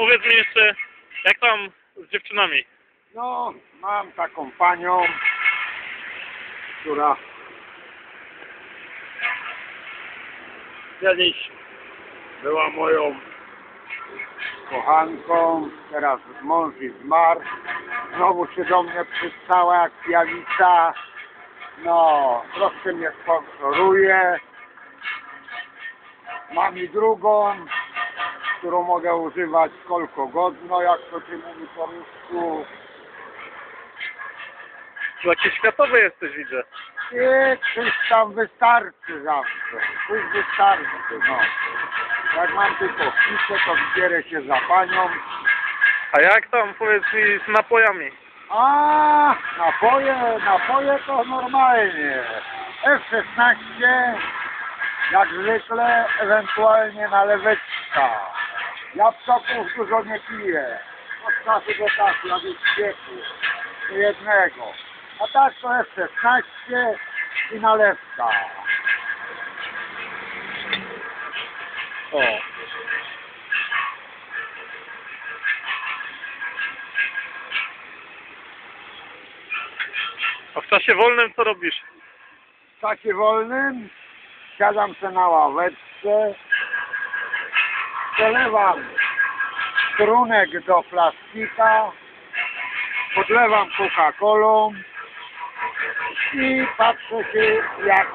powiedz mi jeszcze, jak tam z dziewczynami? No, mam taką panią, która kiedyś była moją kochanką, teraz mąż i zmarł. Znowu się do mnie przystała jak pijawica. No, troszkę mnie sponsoruje. Mam i drugą, którą mogę używać kolko godno, jak to się mówi po rusku. Taki światowy jesteś, widzę. Nie, coś tam wystarczy zawsze. Coś wystarczy, no. Jak mam tylko piszę, to wybierę się za panią. A jak tam, powiedz mi, z napojami? A, napoje, napoje to normalnie. F16, jak zwykle, ewentualnie naleweczka. Ja psoków dużo nie piję. Od czasu do czasu, jak jest. Do jednego. A tak to F16 i nalewka. O. A w czasie wolnym co robisz? W czasie wolnym siadam se na ławeczce, przelewam strunek do plastika, podlewam Coca-Colą i patrzę się jak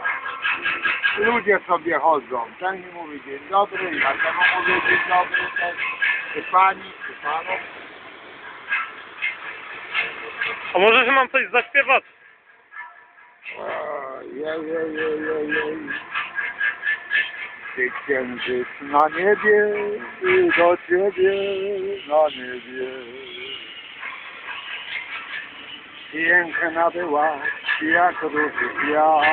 ludzie sobie chodzą. Ten mi mówi dzień dobry, ja temu mówię dzień dobry też. Czy pani, czy panom. A może, że mam coś zaśpiewać? Jej, jej, jej, jej, jej. Ty księżyc na niebie i do ciebie na niebie. Piękna była jak róży kwiat.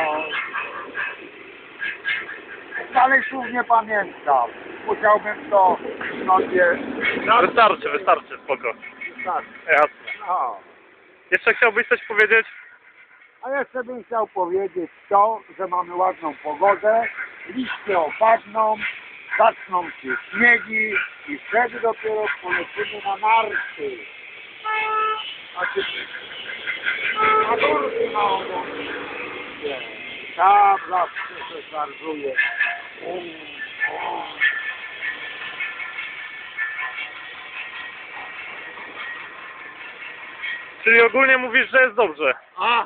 Dalej słów nie pamiętam. Musiałbym to sobie... Wystarczy, wystarczy, spoko. Tak, Jasne. no. Jeszcze chciałbyś coś powiedzieć? A jeszcze bym chciał powiedzieć to, że mamy ładną pogodę, liście opadną, zaczną się śniegi i wtedy dopiero polecimy na narty. Znaczy, na górki na obozie. Tam zawsze się szarżuje. Um, um. Czyli ogólnie mówisz, że jest dobrze. A,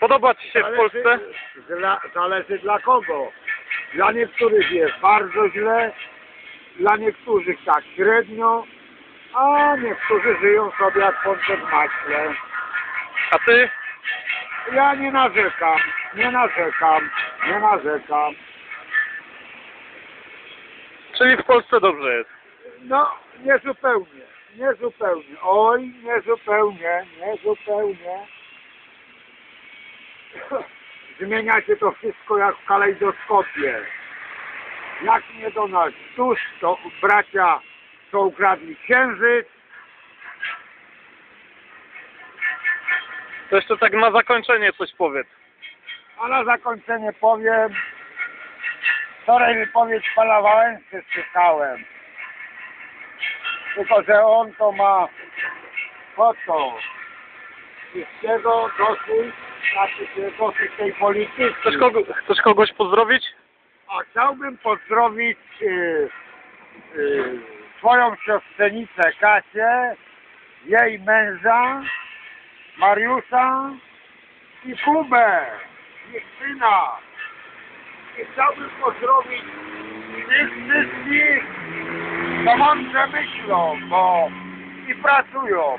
Podoba Ci się w Polsce? Dla, zależy dla kogo. Dla niektórych jest bardzo źle, dla niektórych tak średnio, a niektórzy żyją sobie jak pączek maśle. A Ty? Ja nie narzekam, nie narzekam, nie narzekam. Czyli w Polsce dobrze jest. No, nie zupełnie, nie zupełnie. Oj, nie zupełnie, nie zupełnie. Zmienia się to wszystko jak w kalejdoskopie. Jak nie do nas tuż, to bracia, co ukradli księżyc, To jeszcze tak na zakończenie coś powiedz. a na zakończenie powiem, wczoraj wypowiedź pana Wałęsy czytałem. Tylko, że on to ma foto wszystkiego dosyć, znaczy dosyć tej polityki. Chcesz, kogo, chcesz kogoś pozdrowić? A chciałbym pozdrowić y, y, swoją siostrzenicę Kasię, jej męża, Mariusza i Kubę, ich syna. I chciałbym pozdrowić tych wszystkich, co mądrze myślą, bo i pracują.